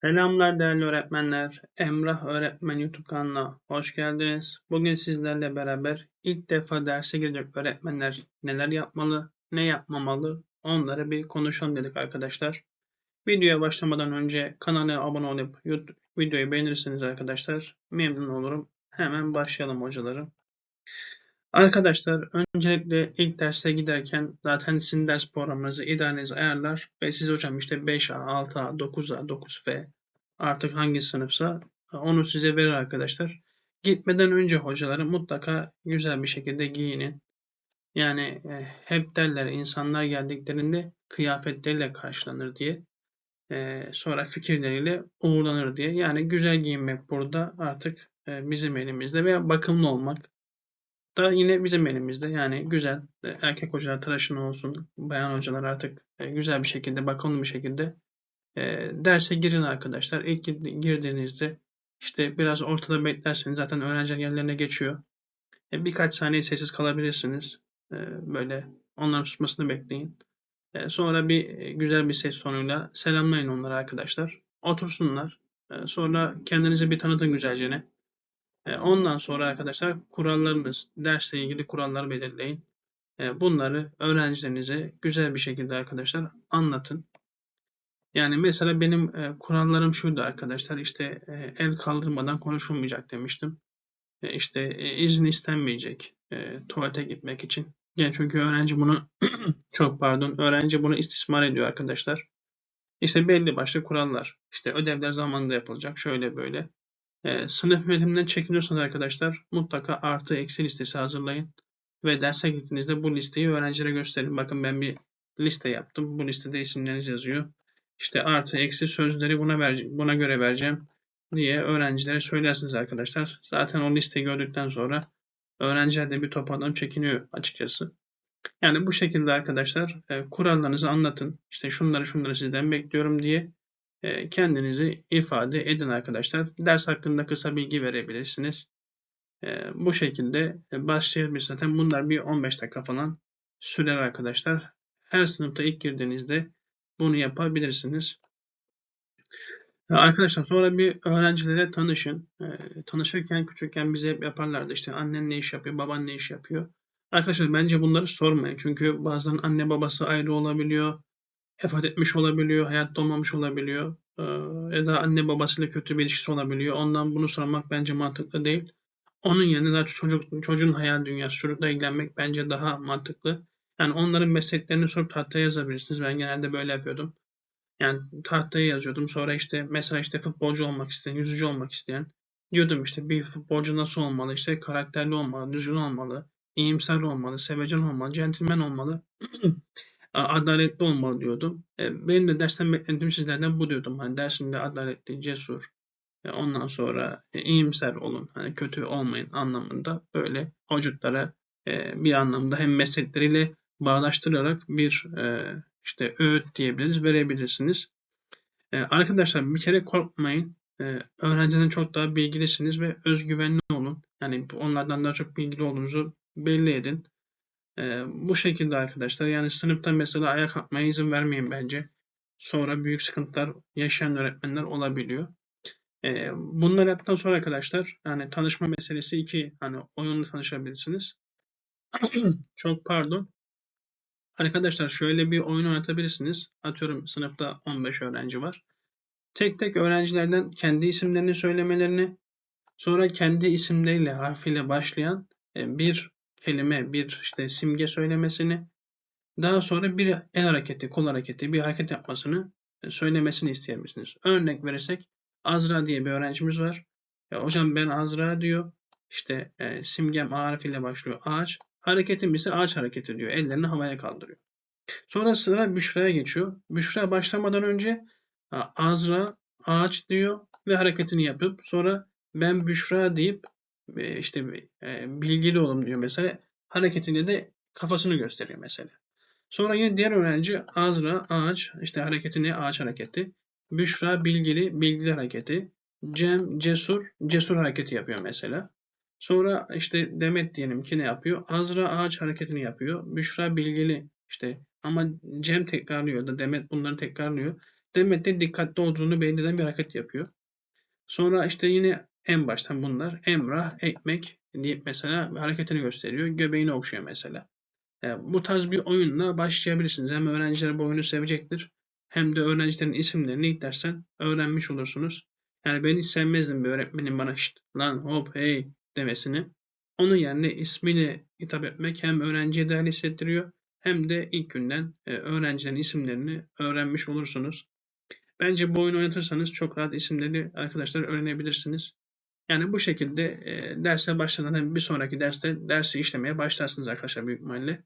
Selamlar değerli öğretmenler. Emrah Öğretmen YouTube kanalına hoş geldiniz. Bugün sizlerle beraber ilk defa derse girecek öğretmenler neler yapmalı, ne yapmamalı onları bir konuşalım dedik arkadaşlar. Videoya başlamadan önce kanala abone olup YouTube, videoyu beğenirseniz arkadaşlar memnun olurum. Hemen başlayalım hocalarım. Arkadaşlar öncelikle ilk derse giderken zaten sizin ders programınızı idareniz ayarlar ve siz hocam işte 5A, 6A, 9A, 9F artık hangi sınıfsa onu size verir arkadaşlar. Gitmeden önce hocaları mutlaka güzel bir şekilde giyinin. Yani e, hep derler insanlar geldiklerinde kıyafetleriyle karşılanır diye. E, sonra fikirleriyle uğurlanır diye. Yani güzel giyinmek burada artık e, bizim elimizde veya bakımlı olmak da yine bizim elimizde. Yani güzel e, erkek hocalar tıraşın olsun, bayan hocalar artık e, güzel bir şekilde, bakımlı bir şekilde e, derse girin arkadaşlar. İlk girdiğinizde işte biraz ortada beklerseniz zaten öğrenciler yerlerine geçiyor. E, birkaç saniye sessiz kalabilirsiniz. E, böyle onların susmasını bekleyin. E, sonra bir e, güzel bir ses tonuyla selamlayın onları arkadaşlar. Otursunlar. E, sonra kendinizi bir tanıtın güzelce. E, ondan sonra arkadaşlar kurallarınız, dersle ilgili kuralları belirleyin. E, bunları öğrencilerinize güzel bir şekilde arkadaşlar anlatın. Yani mesela benim e, kurallarım şuydu arkadaşlar işte e, el kaldırmadan konuşulmayacak demiştim. E, işte e, izin istenmeyecek e, tuvalete gitmek için. Yani çünkü öğrenci bunu çok pardon öğrenci bunu istismar ediyor arkadaşlar. İşte belli başlı kurallar. İşte ödevler zamanında yapılacak. Şöyle böyle. E, sınıf yönetiminden çekiniyorsanız arkadaşlar mutlaka artı eksi listesi hazırlayın. Ve derse gittiğinizde bu listeyi öğrencilere gösterin. Bakın ben bir liste yaptım. Bu listede isimleriniz yazıyor. İşte artı eksi sözleri buna, buna göre vereceğim diye öğrencilere söylersiniz arkadaşlar. Zaten o listeyi gördükten sonra öğrenciler de bir toparlanıp çekiniyor açıkçası. Yani bu şekilde arkadaşlar e, kurallarınızı anlatın. İşte şunları şunları sizden bekliyorum diye kendinizi ifade edin arkadaşlar. Ders hakkında kısa bilgi verebilirsiniz. E, bu şekilde başlayabiliriz zaten. Bunlar bir 15 dakika falan sürer arkadaşlar. Her sınıfta ilk girdiğinizde bunu yapabilirsiniz. Arkadaşlar sonra bir öğrencilere tanışın. E, tanışırken küçükken bize hep yaparlardı işte annen ne iş yapıyor, baban ne iş yapıyor. Arkadaşlar bence bunları sormayın. Çünkü bazen anne babası ayrı olabiliyor. Vefat etmiş olabiliyor, hayatta olmamış olabiliyor. E, ya da anne babasıyla kötü bir ilişkisi olabiliyor. Ondan bunu sormak bence mantıklı değil. Onun yerine daha çocuk, çocuğun hayal dünyası, çocukla ilgilenmek bence daha mantıklı. Yani onların mesleklerini sorup tahtaya yazabilirsiniz. Ben genelde böyle yapıyordum. Yani tahtaya yazıyordum. Sonra işte mesela işte futbolcu olmak isteyen, yüzücü olmak isteyen diyordum işte bir futbolcu nasıl olmalı? İşte karakterli olmalı, düzgün olmalı, iyimser olmalı, sevecen olmalı, centilmen olmalı, adaletli olmalı diyordum. E, benim de dersten beklentim sizlerden bu diyordum. Hani dersinde adaletli, cesur, e, ondan sonra e, iyimser olun, hani kötü olmayın anlamında böyle çocuklara bir anlamda hem meslekleriyle bağdaştırarak bir işte öğüt diyebiliriz, verebilirsiniz. Arkadaşlar bir kere korkmayın. Öğrenciden çok daha bilgilisiniz ve özgüvenli olun. Yani onlardan daha çok bilgili olduğunuzu belli edin. E, bu şekilde arkadaşlar yani sınıfta mesela ayak atmaya izin vermeyin bence. Sonra büyük sıkıntılar yaşayan öğretmenler olabiliyor. E, bunlar yaptıktan sonra arkadaşlar yani tanışma meselesi iki hani oyunla tanışabilirsiniz. çok pardon. Arkadaşlar şöyle bir oyun oynatabilirsiniz. Atıyorum sınıfta 15 öğrenci var. Tek tek öğrencilerden kendi isimlerini söylemelerini, sonra kendi isimleriyle harfiyle başlayan e, bir kelime, bir işte simge söylemesini, daha sonra bir el hareketi, kol hareketi, bir hareket yapmasını e, söylemesini isteyebilirsiniz. Örnek verirsek Azra diye bir öğrencimiz var. Ya, hocam ben Azra diyor. İşte e, simgem A harfiyle başlıyor. Ağaç. Hareketim ise ağaç hareketi diyor. Ellerini havaya kaldırıyor. Sonra sıra Büşra'ya geçiyor. Büşra başlamadan önce Azra ağaç diyor ve hareketini yapıp sonra ben Büşra deyip e, işte e, bilgili olum diyor mesela. Hareketinde de kafasını gösteriyor mesela. Sonra yine diğer öğrenci Azra ağaç işte hareketini ağaç hareketi. Büşra bilgili bilgili hareketi. Cem cesur cesur hareketi yapıyor mesela. Sonra işte Demet diyelim ki ne yapıyor? Azra ağaç hareketini yapıyor. Büşra bilgili işte ama Cem tekrarlıyor da Demet bunları tekrarlıyor. Demek ki dikkatli olduğunu belli eden bir hareket yapıyor. Sonra işte yine en baştan bunlar. Emrah, ekmek deyip mesela hareketini gösteriyor. Göbeğini okşuyor mesela. Yani bu tarz bir oyunla başlayabilirsiniz. Hem öğrenciler bu oyunu sevecektir. Hem de öğrencilerin isimlerini ilk dersten öğrenmiş olursunuz. Yani ben hiç sevmezdim bir öğretmenin bana şşt lan hop hey demesini. Onun yerine ismiyle hitap etmek hem öğrenciye değerli hissettiriyor hem de ilk günden e, öğrencilerin isimlerini öğrenmiş olursunuz. Bence bu oyunu oynatırsanız çok rahat isimleri arkadaşlar öğrenebilirsiniz. Yani bu şekilde e, derse başlamadan bir sonraki derste dersi işlemeye başlarsınız arkadaşlar büyük ihtimalle.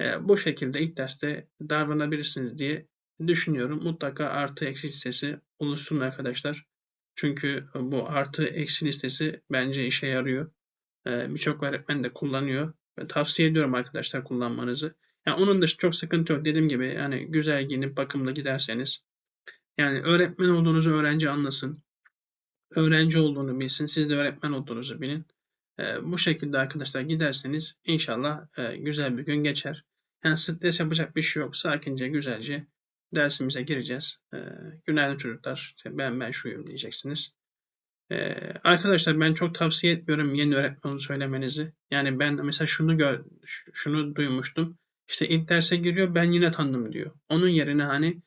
E, bu şekilde ilk derste davranabilirsiniz diye düşünüyorum. Mutlaka artı eksi listesi oluşturun arkadaşlar. Çünkü bu artı eksi listesi bence işe yarıyor. E, Birçok öğretmen de kullanıyor. Ve tavsiye ediyorum arkadaşlar kullanmanızı. Yani onun dışında çok sıkıntı yok. Dediğim gibi yani güzel giyinip bakımlı giderseniz yani öğretmen olduğunuzu öğrenci anlasın. Öğrenci olduğunu bilsin. Siz de öğretmen olduğunuzu bilin. E, bu şekilde arkadaşlar giderseniz inşallah e, güzel bir gün geçer. Yani stres yapacak bir şey yok. Sakince, güzelce dersimize gireceğiz. E, günaydın çocuklar. Ben ben şuyum diyeceksiniz. E, arkadaşlar ben çok tavsiye etmiyorum yeni öğretmen olduğunu söylemenizi. Yani ben mesela şunu gör, şunu duymuştum. İşte ilk derse giriyor ben yine tanıdım diyor. Onun yerine hani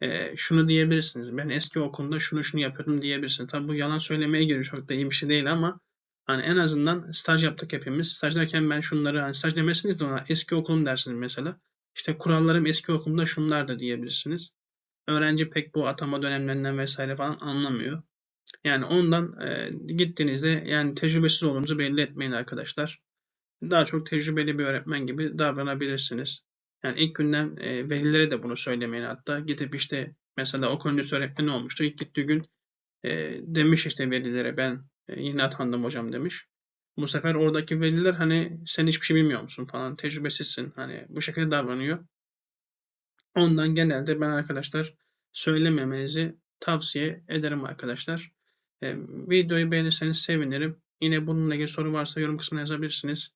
e, şunu diyebilirsiniz. Ben eski okulda şunu şunu yapıyordum diyebilirsiniz. Tabi bu yalan söylemeye giriyor. Çok da iyi bir şey değil ama hani en azından staj yaptık hepimiz. Stajdayken ben şunları hani staj demesiniz de ona eski okulum dersiniz mesela. İşte kurallarım eski okulumda şunlar da diyebilirsiniz. Öğrenci pek bu atama dönemlerinden vesaire falan anlamıyor. Yani ondan e, gittiğinizde yani tecrübesiz olduğunuzu belli etmeyin arkadaşlar. Daha çok tecrübeli bir öğretmen gibi davranabilirsiniz. Yani ilk günden e, velilere de bunu söylemeyin hatta. Gidip işte mesela okul öncesi öğretmeni olmuştu. İlk gittiği gün e, demiş işte velilere ben e, yine atandım hocam demiş. Bu sefer oradaki veliler hani sen hiçbir şey bilmiyor musun falan tecrübesizsin hani bu şekilde davranıyor. Ondan genelde ben arkadaşlar söylememenizi tavsiye ederim arkadaşlar. E, videoyu beğenirseniz sevinirim. Yine bununla ilgili soru varsa yorum kısmına yazabilirsiniz.